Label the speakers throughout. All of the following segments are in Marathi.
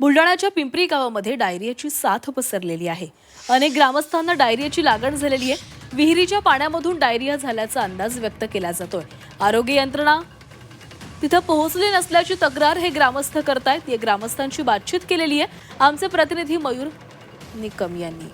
Speaker 1: बुलढाण्याच्या पिंपरी गावामध्ये डायरियाची साथ पसरलेली आहे. अनेक ग्रामस्थांना डायरियाची लागण झालेली आहे. विहिरीच्या पाण्यामधून डायरिया झाल्याचा अंदाज व्यक्त केला जातोय. आरोग्य यंत्रणा तिथं पोहोचली नसल्याची तक्रार हे ग्रामस्थ करतायत. या ग्रामस्थांची बातचीत केलेली आहे. आमचे प्रतिनिधी मयूर निकम यांनी.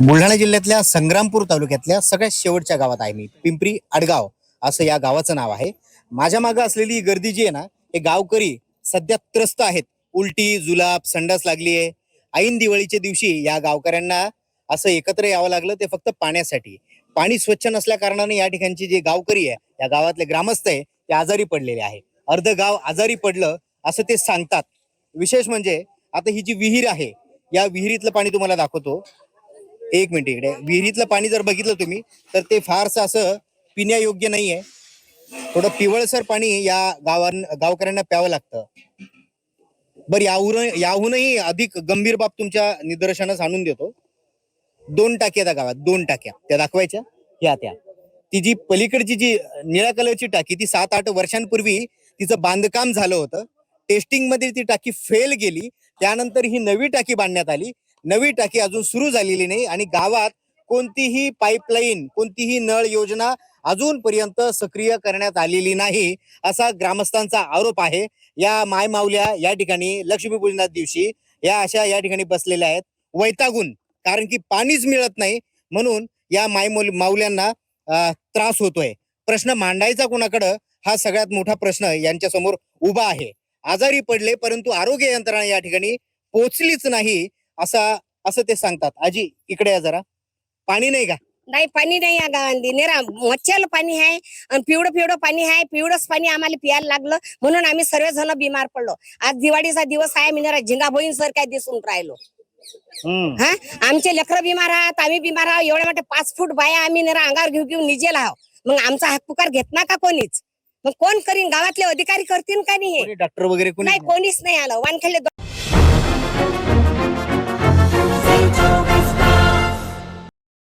Speaker 2: बुलढाणा जिल्ह्यातल्या संग्रामपूर तालुक्यातल्या सगळ्यात शेवटच्या गावात आहे मी. पिंपरी आडगाव असं या गावाचं नाव आहे. माझ्या मागं असलेली ही गर्दी जी आहे ना हे गावकरी सध्या त्रस्त आहेत. उलटी जुलाब संडास लागली आहे. ऐन दिवाळीच्या दिवशी या गावकऱ्यांना असं एकत्र यावं लागलं ते फक्त पाण्यासाठी. पाणी स्वच्छ नसल्या कारणाने या ठिकाणचे जे गावकरी आहे या गावातले ग्रामस्थ आहे ते आजारी पडलेले आहे. अर्ध गाव आजारी पडलं असं ते सांगतात. विशेष म्हणजे आता ही जी विहीर आहे या विहिरीतलं पाणी तुम्हाला दाखवतो. एक मिनिट इकडे. विहिरीतलं पाणी जर बघितलं तुम्ही तर ते फारसं असं पिण्यायोग्य नाहीये. थोडं पिवळसर पाणी या गावां गावकऱ्यांना प्यावं लागतं. बरं याहून याहूनही अधिक गंभीर बाब तुमच्या निदर्शनास आणून देतो. दोन टाक्या त्या गावात दोन टाक्या. त्या दाखवायच्या ह्या त्या. ती जी पलीकडची जी निळ्या कलरची टाकी ती सात आठ वर्षांपूर्वी तिचं बांधकाम झालं होतं. टेस्टिंगमध्ये ती टाकी फेल गेली. त्यानंतर ही नवी टाकी बांधण्यात आली. नवी टाकी अजून सुरू झालेली नाही आणि गावात कोणतीही पाईपलाईन कोणतीही नळ योजना अजूनपर्यंत सक्रिय करण्यात आलेली नाही असा ग्रामस्थांचा आरोप आहे. या माय माऊल्या या ठिकाणी लक्ष्मीपूजनात दिवशी या अशा या ठिकाणी बसलेल्या आहेत. वैतागून कारण की पाणीच मिळत नाही म्हणून या माय माऊल्यांना त्रास होतोय. प्रश्न मांडायचा कोणाकडं? हा सगळ्यात मोठा प्रश्न यांच्या समोर उभा आहे. आजारी पडले परंतु आरोग्य यंत्रणा या ठिकाणी पोचलीच नाही असा असं ते सांगतात. आजी इकडे या जरा. पाणी नाही का?
Speaker 3: नाही पाणी नाही या गावांनी. निरा मच्छल पाणी आहे आणि पिवळं पिवळं पाणी आहे. पिवळंच पाणी आम्हाला पियायला लागलं. म्हणून आम्ही सर्वजण बिमार पडलो. आज दिवाळीचा दिवस आहे मी जरा झिंगा बहीण सर काय दिसून राहिलो. हा? आमचे लेकरं बिमार आहात आम्ही बिमार आहोत. एवढ्या मोठे पाच फूट बाया आम्ही निरा अंगावर घेऊ घेऊन निजेल आहोत. मग आमचा हात पुकार घेत ना का कोणीच? मग कोण करीन? गावातले अधिकारी करतील का नाही
Speaker 2: डॉक्टर वगैरे
Speaker 3: नाही कोणीच नाही आलं. वानखेडले